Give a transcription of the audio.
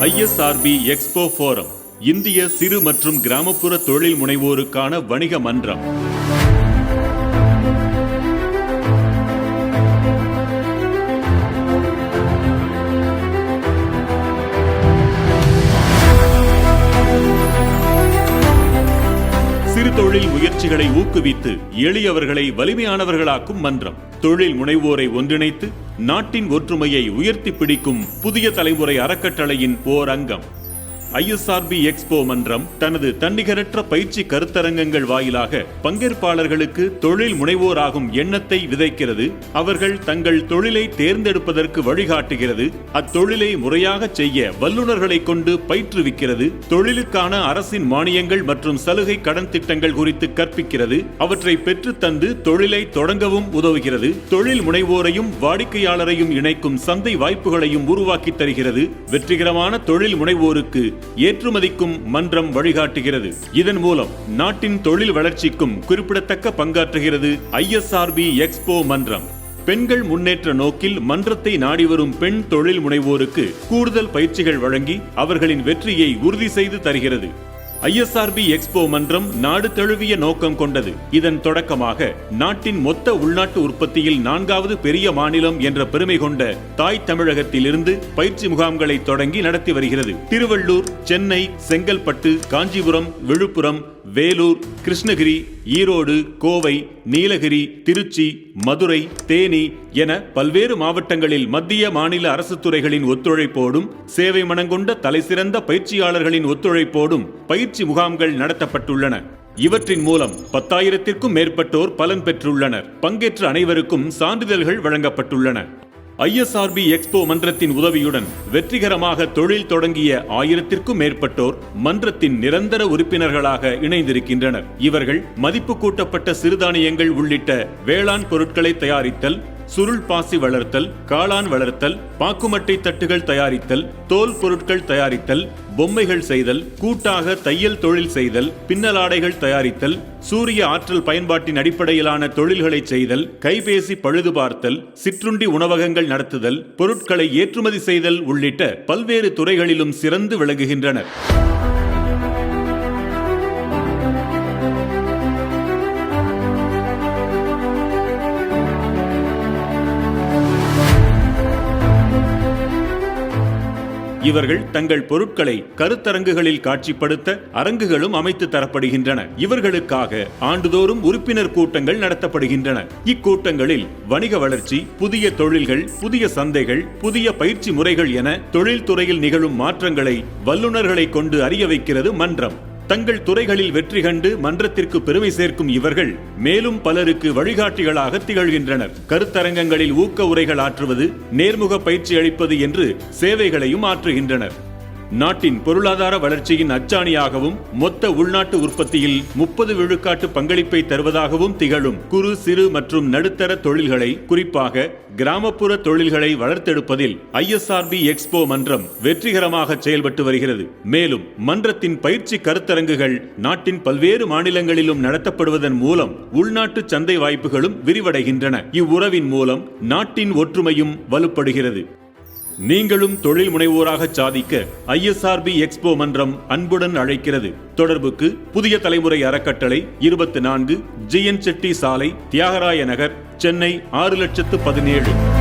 ஐஎஸ்ஆர்பி expo forum இந்திய சிறு மற்றும் கிராமப்புற தொழில் முனைவோருக்கான வணிக மன்றம். சிறு தொழில் முயற்சிகளை ஊக்குவித்து எளியவர்களை வலிமையானவர்களாக்கும் மன்றம். தொழில் முனைவோரை ஒன்றிணைத்து நாட்டின் ஒற்றுமையை உயர்த்தி பிடிக்கும் புதிய தலைமுறை அறக்கட்டளையின் ஓர் அங்கம் ஐஎஸ்ஆர்பி எக்ஸ்போ மன்றம் தனது தன்னிகரற்ற பயிற்சி கருத்தரங்கங்கள் வாயிலாக பங்கேற்பாளர்களுக்கு தொழில் முனைவோராகும் எண்ணத்தை விதைக்கிறது. அவர்கள் தங்கள் தொழிலை தேர்ந்தெடுப்பதற்கு வழிகாட்டுகிறது. அத்தொழிலை முறையாக செய்ய வல்லுநர்களை கொண்டு பயிற்றுவிக்கிறது. தொழிலுக்கான அரசின் மானியங்கள் மற்றும் சலுகை கடன் திட்டங்கள் குறித்து கற்பிக்கிறது. அவற்றை பெற்றுத்தந்து தொழிலை தொடங்கவும் உதவுகிறது. தொழில் முனைவோரையும் வாடிக்கையாளரையும் இணைக்கும் சந்தை வாய்ப்புகளையும் உருவாக்கி தருகிறது. வெற்றிகரமான தொழில் முனைவோருக்கு ஏற்றுமதிக்கும் மன்றம் வழிகாட்டுகிறது. இதன் மூலம் நாட்டின் தொழில் வளர்ச்சிக்கும் குறிப்பிடத்தக்க பங்காற்றுகிறது ஐஎஸ்ஆர்பி எக்ஸ்போ மன்றம். பெண்கள் முன்னேற்ற நோக்கில் மன்றத்தை நாடி வரும் பெண் தொழில் முனைவோருக்கு கூடுதல் பயிற்சிகள் வழங்கி அவர்களின் வெற்றியை உறுதி செய்து தருகிறது. ஐஎஸ்ஆர்பி எக்ஸ்போ மன்றம் நாடு தழுவிய நோக்கம் கொண்டது. இதன் தொடக்கமாக நாட்டின் மொத்த உள்நாட்டு உற்பத்தியில் நான்காவது பெரிய மாநிலம் என்ற பெருமை கொண்ட தாய் தமிழகத்திலிருந்து பயிற்சி முகாம்களை தொடங்கி நடத்தி வருகிறது. திருவள்ளூர் சென்னை செங்கல்பட்டு காஞ்சிபுரம் விழுப்புரம் வேலூர் கிருஷ்ணகிரி ஈரோடு கோவை நீலகிரி திருச்சி மதுரை தேனி என பல்வேறு மாவட்டங்களில் மத்திய மாநில அரசு துறைகளின் ஒத்துழைப்போடும் சேவை மனங்கொண்ட தலைசிறந்த பயிற்சியாளர்களின் ஒத்துழைப்போடும் பயிற்சி முகாம்கள் நடத்தப்பட்டுள்ளன. இவற்றின் மூலம் பத்தாயிரத்திற்கும் மேற்பட்டோர் பலன் பெற்றுள்ளனர். பங்கேற்ற அனைவருக்கும் சான்றிதழ்கள் வழங்கப்பட்டுள்ளன. ஐஎஸ்ஆர்பி எக்ஸ்போ மன்றத்தின் உதவியுடன் வெற்றிகரமாக தொழில் தொடங்கிய ஆயிரத்திற்கும் மேற்பட்டோர் மன்றத்தின் நிரந்தர உறுப்பினர்களாக இணைந்திருக்கின்றனர். இவர்கள் மதிப்பு கூட்டப்பட்ட சிறுதானியங்கள் உள்ளிட்ட வேளாண் பொருட்களை தயாரித்தல் சுருள் பாசி வளர்த்தல் காளான் வளர்த்தல் பாக்குமட்டை தட்டுகள் தயாரித்தல் தோல் பொருட்கள் தயாரித்தல் பொம்மைகள் செய்தல் கூட்டாக தையல் தொழில் செய்தல் பின்னலாடைகள் தயாரித்தல் சூரிய ஆற்றல் பயன்பாட்டின் அடிப்படையிலான தொழில்களை செய்தல் கைபேசி பழுது பார்த்தல் சிற்றுண்டி உணவகங்கள் நடத்துதல் பொருட்களை ஏற்றுமதி செய்தல் உள்ளிட்ட பல்வேறு துறைகளிலும் சிறந்து விளங்குகின்றனர். இவர்கள் தங்கள் பொருட்களை கருத்தரங்குகளில் காட்சிப்படுத்த அரங்குகளும் அமைத்து தரப்படுகின்றன. இவர்களுக்காக ஆண்டுதோறும் உறுப்பினர் கூட்டங்கள் நடத்தப்படுகின்றன. இக்கூட்டங்களில் வணிக வளர்ச்சி புதிய தொழில்கள் புதிய சந்தைகள் புதிய பயிற்சி முறைகள் என தொழில்துறையில் நிகழும் மாற்றங்களை வல்லுநர்களை கொண்டு அறிய வைக்கிறது மன்றம். தங்கள் துறைகளில் வெற்றி கண்டு மன்றத்திற்கு பெருமை சேர்க்கும் இவர்கள் மேலும் பலருக்கு வழிகாட்டிகளாக திகழ்கின்றனர். கருத்தரங்கங்களில் ஊக்க உரைகள் ஆற்றுவது நேர்முக பயிற்சி அளிப்பது என்று சேவைகளையும் ஆற்றுகின்றனர். நாட்டின் பொருளாதார வளர்ச்சியின் அச்சாணியாகவும் மொத்த உள்நாட்டு உற்பத்தியில் முப்பது விழுக்காட்டு பங்களிப்பை தருவதாகவும் திகழும் குறு சிறு மற்றும் நடுத்தர தொழில்களை குறிப்பாக கிராமப்புற தொழில்களை வளர்த்தெடுப்பதில் ஐஎஸ்ஆர்பி எக்ஸ்போ மன்றம் வெற்றிகரமாக செயல்பட்டு வருகிறது. மேலும் மன்றத்தின் பயிற்சி கருத்தரங்குகள் நாட்டின் பல்வேறு மாநிலங்களிலும் நடத்தப்படுவதன் மூலம் உள்நாட்டு சந்தை வாய்ப்புகளும் விரிவடைகின்றன. இவ்வுறவின் மூலம் நாட்டின் ஒற்றுமையும் வலுப்படுகிறது. நீங்களும் தொழில் முனைவோராக சாதிக்க ஐஎஸ்ஆர்பி எக்ஸ்போ மன்றம் அன்புடன் அழைக்கிறது. தொடர்புக்கு புதிய தலைமுறை அறக்கட்டளை இருபத்தி நான்கு ஜி என் செட்டி சாலை தியாகராய நகர் சென்னை ஆறு லட்சத்து பதினேழு.